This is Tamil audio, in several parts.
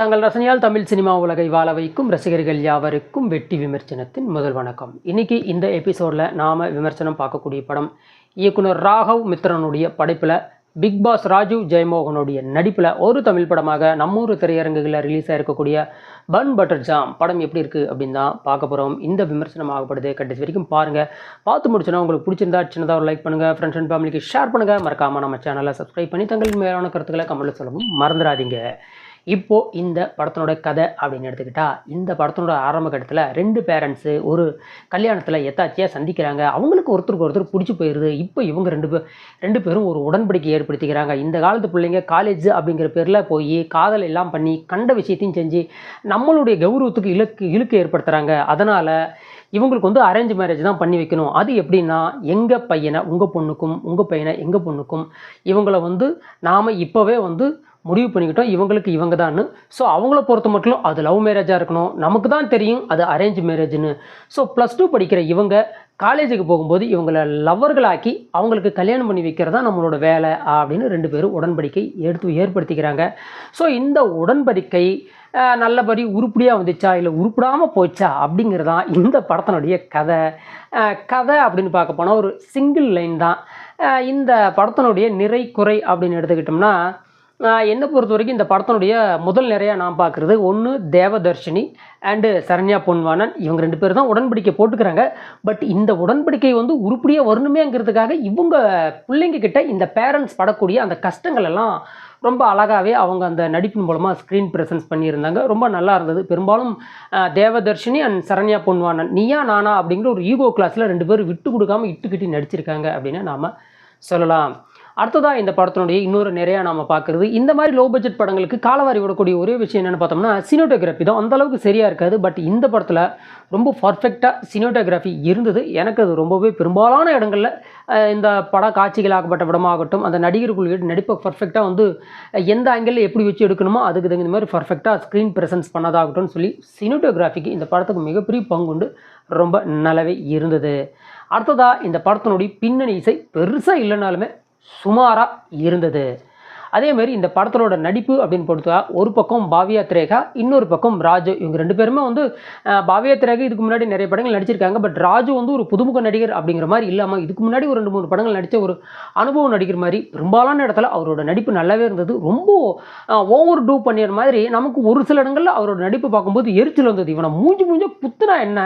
தங்கள் ரசனையால் தமிழ் சினிமா உலகை வாழ வைக்கும் ரசிகர்கள் யாவருக்கும் வெட்டி விமர்சனத்தின் முதல் வணக்கம். இன்னைக்கு இந்த எபிசோடில் நாம் விமர்சனம் பார்க்கக்கூடிய படம் இயக்குனர் ராகவ் மித்ரனுடைய படைப்பில் பிக் பாஸ் ராஜீவ் ஜெயமோகனுடைய நடிப்பில் ஒரு தமிழ் படமாக நம்மூர் திரையரங்குகளில் ரிலீஸ் ஆகிருக்கக்கூடிய பன் பட்டர் ஜாம் படம் எப்படி இருக்குது அப்படின்னு தான் பார்க்க போகிறோம் இந்த விமர்சனம் ஆகப்படுது. கடைசி வரைக்கும் பாருங்கள் பார்த்து முடிச்சுன்னா உங்களுக்கு பிடிச்சிருந்தா சின்னதாக ஒரு லைக் பண்ணுங்கள் ஃப்ரெண்ட்ஸ் அண்ட் ஃபேமிலிக்கு ஷேர் பண்ணுங்கள் மறக்காமல் நம்ம சேனலை சப்ஸ்கிரைப் பண்ணி தங்களின் மேலான கருத்துக்களை கமெண்ட்டில் சொல்லவும் மறந்துடாதீங்க. இப்போது இந்த படத்தினோட கதை அப்படின்னு எடுத்துக்கிட்டா இந்த படத்தினோட ஆரம்ப கட்டத்தில் ரெண்டு பேரண்ட்ஸு ஒரு கல்யாணத்தில் எத்தாச்சியாக சந்திக்கிறாங்க. அவங்களுக்கு ஒருத்தருக்கு ஒருத்தர் பிடிச்சி போயிடுது இப்போ இவங்க ரெண்டு பேர் ரெண்டு பேரும் ஒரு உடன்படிக்கை ஏற்படுத்திக்கிறாங்க. இந்த காலத்து பிள்ளைங்க காலேஜ் அப்படிங்கிற பேரில் போய் காதல் எல்லாம் பண்ணி கண்ட விஷயத்தையும் செஞ்சு நம்மளுடைய கௌரவத்துக்கு இலக்கு இழுக்கு ஏற்படுத்துகிறாங்க அதனால் இவங்களுக்கு வந்து அரேஞ்ச் மேரேஜ் தான் பண்ணி வைக்கணும். அது எப்படின்னா எங்கள் பையனை உங்கள் பொண்ணுக்கும் உங்கள் பையனை எங்கள் பொண்ணுக்கும் இவங்களை வந்து நாம் இப்போவே வந்து முடிவு பண்ணிக்கிட்டோம் இவங்களுக்கு இவங்க தான் ஸோ அவங்கள பொறுத்த மட்டும் அது லவ் மேரேஜாக இருக்கணும். நமக்கு தான் தெரியும் அது அரேஞ்ச் மேரேஜ்னு ஸோ ப்ளஸ் டூ படிக்கிற இவங்க காலேஜுக்கு போகும்போது இவங்களை லவ்வர்களாக்கி அவங்களுக்கு கல்யாணம் பண்ணி வைக்கிறது தான் நம்மளோட வேலை அப்படின்னு ரெண்டு பேரும் உடன்படிக்கை எடுத்து ஏற்படுத்திக்கிறாங்க. ஸோ இந்த உடன்படிக்கை நல்லபடி உருப்படியாக வந்துச்சா இல்லை உருப்படாமல் போச்சா அப்படிங்கிறது தான் இந்த படத்தினுடைய கதை. கதை அப்படின்னு பார்க்க போனால் ஒரு சிங்கிள் லைன் தான். இந்த படத்தினுடைய நிறை குறை அப்படின்னு எடுத்துக்கிட்டோம்னா என்னை பொறுத்த வரைக்கும் இந்த படத்தினுடைய முதல் நிறையா நான் பார்க்குறது ஒன்று தேவதர்ஷினி அண்டு சரண்யா பொன்வானன். இவங்க ரெண்டு பேர் தான் உடன்படிக்கை போட்டுக்கிறாங்க. பட் இந்த உடன்படிக்கை வந்து உருப்படியாக வரணுமேங்கிறதுக்காக இவங்க பிள்ளைங்க கிட்ட இந்த பேரண்ட்ஸ் படக்கூடிய அந்த கஷ்டங்கள் எல்லாம் ரொம்ப அழகாகவே அவங்க அந்த நடிப்பின் மூலமாக ஸ்க்ரீன் ப்ரெசன்ஸ் பண்ணியிருந்தாங்க. ரொம்ப நல்லா இருந்தது. பெரும்பாலும் தேவதர்ஷினி அண்ட் சரண்யா பொன்வானன் நீயா நானா அப்படிங்கிற ஒரு ஈகோ கிளாஸில் ரெண்டு பேரும் விட்டு கொடுக்காம இட்டுக்கிட்டு நடிச்சிருக்காங்க அப்படின்னு நாம் சொல்லலாம். அடுத்ததாக இந்த படத்தினுடைய இன்னொரு நிறையா நம்ம பார்க்குறது. இந்த மாதிரி லோ பட்ஜெட் படங்களுக்கு காலவாரி விடக்கூடிய ஒரே விஷயம் என்னென்னு பார்த்தோம்னா சினோட்டோகிராஃபி தான். அந்த அளவுக்கு சரியாக இருக்காது. பட் இந்த படத்தில் ரொம்ப பர்ஃபெக்டாக சினோட்டோகிராஃபி இருந்தது. எனக்கு அது ரொம்பவே பெரும்பாலான இடங்களில் இந்த பட காட்சிகளாகப்பட்ட படமாகட்டும் அந்த நடிகர்களுடைய நடிப்பை பர்ஃபெக்டாக வந்து எந்த ஆங்கிளில் எப்படி வச்சு எடுக்கணுமோ அதுக்கு தகுந்த மாதிரி பர்ஃபெக்டாக ஸ்க்ரீன் ப்ரெசன்ஸ் பண்ணதாகட்டும்னு சொல்லி சினோட்டோகிராஃபிக்கு இந்த படத்துக்கு மிகப்பெரிய பங்குண்டு ரொம்ப நல்லாவே இருந்தது. அடுத்ததாக இந்த படத்தினுடைய பின்னணி இசை பெருசாக இல்லைனாலுமே சுமாராக இருந்தது. அதே மாதிரி இந்த படத்தோட நடிப்பு அப்படின்னு பொறுத்தா ஒரு பக்கம் பாவியா திரேகா இன்னொரு பக்கம் ராஜு. இவங்க ரெண்டு பேருமே வந்து பாவியா திரேகா இதுக்கு முன்னாடி நிறைய படங்கள் நடிச்சிருக்காங்க. பட் ராஜு வந்து ஒரு புதுமுக நடிகர் அப்படிங்கிற மாதிரி இல்லாமல் இதுக்கு முன்னாடி ஒரு ரெண்டு மூணு படங்கள் நடித்த ஒரு அனுபவ நடிகர் மாதிரி பெரும்பாலான இடத்துல அவரோட நடிப்பு நல்லாவே இருந்தது. ரொம்ப ஓவர் டூ பண்ணிடுற மாதிரி நமக்கு ஒரு சில இடங்களில் அவரோட நடிப்பு பார்க்கும்போது எரிச்சல் வந்தது. இவனை மூஞ்சி மூஞ்ச புத்துனா என்ன?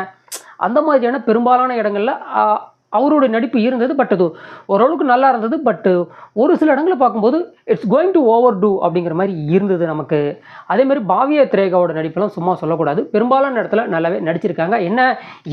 அந்த மாதிரியான பெரும்பாலான இடங்களில் அவரோட நடிப்பு இருந்தது பட் அது ஓரளவுக்கு நல்லா இருந்தது பட் ஒரு சில இடங்களில் பார்க்கும்போது it's going to overdo அப்படிங்கிற மாதிரி இருந்தது நமக்கு. அதே மாதிரி பாவிய திரேகாவோட நடிப்பெல்லாம் சும்மா சொல்லக்கூடாது. பெரும்பாலான இடத்துல நல்லாவே நடிச்சிருக்காங்க. என்ன?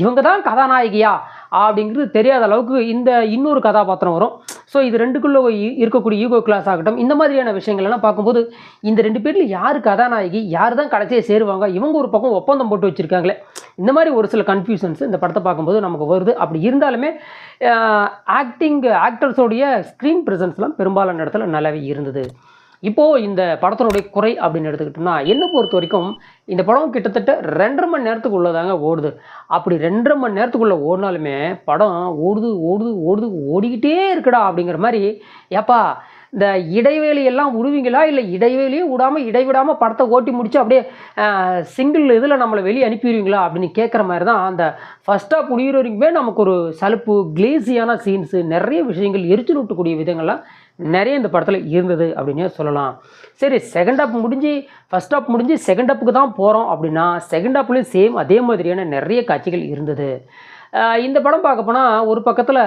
இவங்க தான் கதாநாயகியா? அப்படிங்கிறது தெரியாத அளவுக்கு இந்த இன்னொரு கதாபாத்திரம் வரும். ஸோ இது ரெண்டுக்குள்ளே இருக்கக்கூடிய ஈகோ கிளாஸ் ஆகட்டும். இந்த மாதிரியான விஷயங்கள் எல்லாம் பார்க்கும்போது இந்த ரெண்டு பேரில் யார் கதாநாயகி யார் தான் கடைசியாக சேருவாங்க இவங்க ஒரு பக்கம் ஒப்பந்தம் போட்டு வச்சுருக்காங்களே. இந்த மாதிரி ஒரு சில கன்ஃபியூஷன்ஸ் இந்த படத்தை பார்க்கும்போது நமக்கு வருது. அப்படி இருந்தாலுமே ஆக்டிங் ஆக்டர்ஸோடைய ஸ்க்ரீன் ப்ரெசன்ஸ்லாம் பெரும்பாலான இடத்துல நல்லாவே இருந்தது. இப்போது இந்த படத்தினுடைய குறை அப்படின்னு எடுத்துக்கிட்டோம்னா என்னை பொறுத்த வரைக்கும் இந்த படம் கிட்டத்தட்ட ரெண்டரை மணி நேரத்துக்குள்ளே தாங்க ஓடுது. அப்படி ரெண்டரை மணி நேரத்துக்குள்ளே ஓடினாலுமே படம் ஓடுது ஓடுது ஓடுது ஓடிக்கிட்டே இருக்குடா அப்படிங்கிற மாதிரி ஏப்பா இந்த இடைவேளி எல்லாம் விடுவீங்களா இல்லை இடைவேளியும் விடாமல் இடைவிடாமல் படத்தை ஓட்டி முடிச்சு அப்படியே சிங்கிள் இதில் நம்மளை வெளியே அனுப்பிடுவீங்களா? அப்படின்னு கேட்குற மாதிரி தான் அந்த ஃபஸ்ட்டாக முடிகிற வரைக்குமே நமக்கு ஒரு சலுப்பு கிளேசியான சீன்ஸு நிறைய விஷயங்கள் எரிச்சல் ஊட்டக்கூடிய விதங்கள்லாம் நிறைய இந்த படத்தில் இருந்தது அப்படின்னே சொல்லலாம். சரி செகண்ட் ஆப் முடிஞ்சு ஃபஸ்ட் ஆப் முடிஞ்சு செகண்ட் ஆப்புக்கு தான் போகிறோம் அப்படின்னா செகண்ட் ஆப்லேயும் சேம் அதே மாதிரியான நிறைய காட்சிகள் இருந்தது. இந்த படம் பார்க்க போனால் ஒரு பக்கத்தில்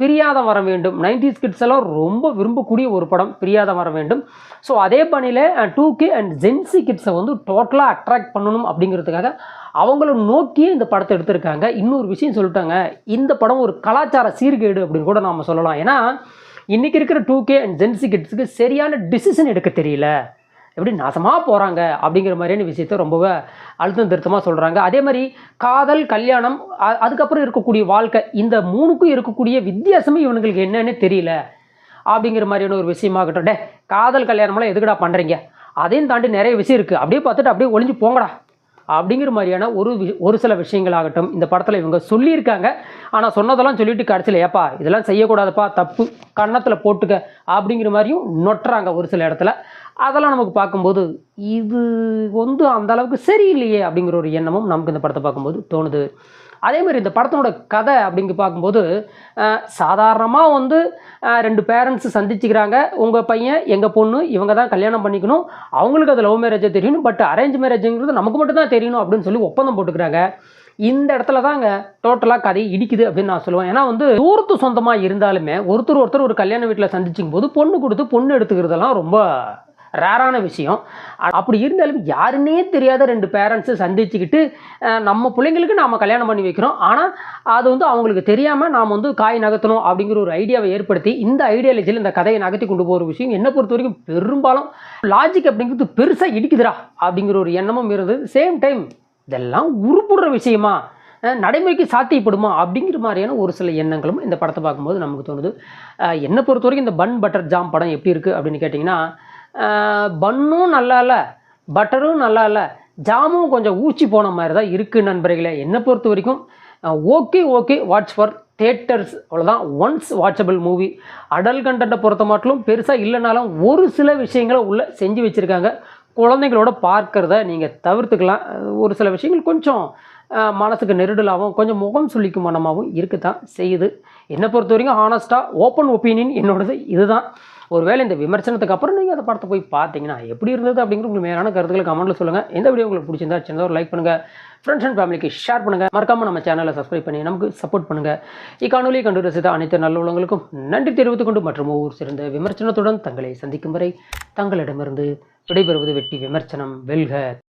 பிரியாதம் வர வேண்டும். 90s கிட்ஸ் எல்லாம் ரொம்ப விரும்பக்கூடிய ஒரு படம் பிரியாதம் வர வேண்டும். ஸோ அதே பணியில் two K and Gen Z கிட்ஸை வந்து டோட்டலாக அட்ராக்ட் பண்ணணும் அப்படிங்கிறதுக்காக அவங்கள நோக்கியே இந்த படத்தை எடுத்திருக்காங்க. இன்னொரு விஷயம் சொல்லிட்டாங்க. இந்த படம் ஒரு கலாச்சார சீர்கேடு அப்படின்னு கூட நாம் சொல்லலாம். ஏன்னா இன்றைக்கி இருக்கிற டூ கே அண்ட் ஜென்சி கிட்ஸுக்கு சரியான டிசிஷன் எடுக்க தெரியல. எப்படி நாசமாக போகிறாங்க அப்படிங்கிற மாதிரியான விஷயத்த ரொம்பவே அழுத்தம் திருத்தமாக சொல்கிறாங்க அதே மாதிரி காதல் கல்யாணம் அ- அதுக்கப்புறம் இருக்கக்கூடிய வாழ்க்கை இந்த மூணுக்கும் இருக்கக்கூடிய வித்தியாசமே இவனுங்களுக்கு என்னன்னு தெரியல அப்படிங்கிற மாதிரியான ஒரு விஷயமாகட்டும். டே காதல் கல்யாணம்லாம் எதுக்குடா பண்ணுறீங்க அதையும் தாண்டி நிறைய விஷயம் இருக்குது அப்படியே பார்த்துட்டு அப்படியே ஒளிஞ்சு போங்கடா. அப்படிங்கிற மாதிரியான ஒரு ஒரு சில விஷயங்களாகட்டும் இந்த படத்தில் இவங்க சொல்லியிருக்காங்க. ஆனால் சொன்னதெல்லாம் சொல்லிட்டு கடைசியில் ஏப்பா இதெல்லாம் செய்யக்கூடாதுப்பா தப்பு கன்னத்தில் போட்டுக்க அப்படிங்கிற மாதிரியும் நொட்டுறாங்க ஒரு சில இடத்துல. அதெல்லாம் நமக்கு பார்க்கும்போது இது வந்து அந்த அளவுக்கு சரியில்லையே அப்படிங்கிற ஒரு எண்ணமும் நமக்கு இந்த படத்தை பார்க்கும்போது தோணுது. அதே மாதிரி இந்த படத்தோட கதை அப்படிங்க பார்க்கும்போது சாதாரணமாக வந்து ரெண்டு பேரண்ட்ஸ் சந்திச்சுக்கிறாங்க. உங்கள் பையன் எங்கள் பொண்ணு இவங்க தான் கல்யாணம் பண்ணிக்கணும். அவங்களுக்கு அது லவ் மேரேஜை தெரியணும். பட் அரேஞ்ச் மேரேஜுங்கிறது நமக்கு மட்டும் தான் தெரியணும் அப்படின்னு சொல்லி ஒப்பந்தம் போட்டுக்கிறாங்க. இந்த இடத்துல தாங்க டோட்டலாக கதை இடிக்குது அப்படின்னு நான் சொல்லுவேன். ஏன்னா வந்து தூரத்து சொந்தமாக இருந்தாலுமே ஒருத்தர் ஒருத்தர் ஒரு கல்யாண வீட்டில் சந்திச்சுக்கும் போது பொண்ணு கொடுத்து பொண்ணு எடுத்துக்கிறதெல்லாம் ரொம்ப ரேரான விஷயம். அப்படி இருந்தாலும் யாருன்னே தெரியாத ரெண்டு பேரண்ட்ஸை சந்திச்சுக்கிட்டு நம்ம பிள்ளைங்களுக்கு நாம் கல்யாணம் பண்ணி வைக்கிறோம். ஆனால் அது வந்து அவங்களுக்கு தெரியாமல் நாம் வந்து காய் நகர்த்தணும் அப்படிங்கிற ஒரு ஐடியாவை ஏற்படுத்தி இந்த ஐடியாலஜியில் இந்த கதையை நகர்த்தி கொண்டு போகிற விஷயம் என்னை பொறுத்த வரைக்கும் பெரும்பாலும் லாஜிக் அப்படிங்கிறது பெருசாக இடிக்குதுடா அப்படிங்கிற ஒரு எண்ணமும் இருந்தது. சேம் டைம் இதெல்லாம் உருப்புடுற விஷயமா நடைமுறைக்கு சாத்தியப்படுமா அப்படிங்கிற மாதிரியான ஒரு சில எண்ணங்களும் இந்த படத்தை பார்க்கும்போது நமக்கு தோணுது. என்னை பொறுத்த வரைக்கும் இந்த பன் பட்டர் ஜாம் படம் எப்படி இருக்குது அப்படின்னு கேட்டிங்கன்னா பன்னும் நல்லா இல்லை பட்டரும் நல்லா இல்லை ஜாமும் கொஞ்சம் ஊச்சி போன மாதிரி தான் இருக்குது நண்பர்களே. என்னை பொறுத்த வரைக்கும் okay okay watch for theatres அவ்வளோதான் ஒன்ஸ் வாட்சபிள் மூவி. அடல் கண்டென்ட்டை பொறுத்த மாட்டிலும் பெருசாக இல்லைனாலும் ஒரு சில விஷயங்களை உள்ளே செஞ்சு வச்சுருக்காங்க. குழந்தைங்களோட பார்க்குறத நீங்கள் தவிர்த்துக்கலாம். ஒரு சில விஷயங்கள் கொஞ்சம் மனசுக்கு நெருடலாகவும் கொஞ்சம் முகம் சுழிக்கும் மனமாகவும் இருக்கத்தான் செய்யுது. என்னை பொறுத்த வரைக்கும் ஹானஸ்ட்டாக ஓப்பன் ஒப்பீனியன் என்னோடது இதுதான். ஒருவேளை இந்த விமர்சனத்துக்கு அப்புறம் நீங்கள் அந்த படத்தை போய் பார்த்தீங்கன்னா எப்படி இருந்தது அப்படிங்கிற உங்களுக்கு மேலான கருத்துக்களை கமெண்ட்டில் சொல்லுங்கள் இந்த வீடியோ உங்களுக்கு பிடிச்சிருந்தா சின்னதாக ஒரு லைக் பண்ணுங்கள் ஃப்ரெண்ட்ஸ் அண்ட் ஃபேமிலிக்கு ஷேர் பண்ணுங்கள் மறக்காமல் நம்ம சேனலை சப்ஸ்கிரைப் பண்ணி நமக்கு சப்போர்ட் பண்ணுங்கள் இக்காணொலியை கண்டு ரசித்த அனைத்து நல்ல உள்ளவங்களுக்கும் நன்றி தெரிவித்துக் கொண்டு மற்றும் ஒவ்வொரு சிறந்த விமர்சனத்துடன் தங்களை சந்திக்கும் வரை தங்களிடமிருந்து விடைபெறுவது வெட்டி விமர்சனம். வெல்க.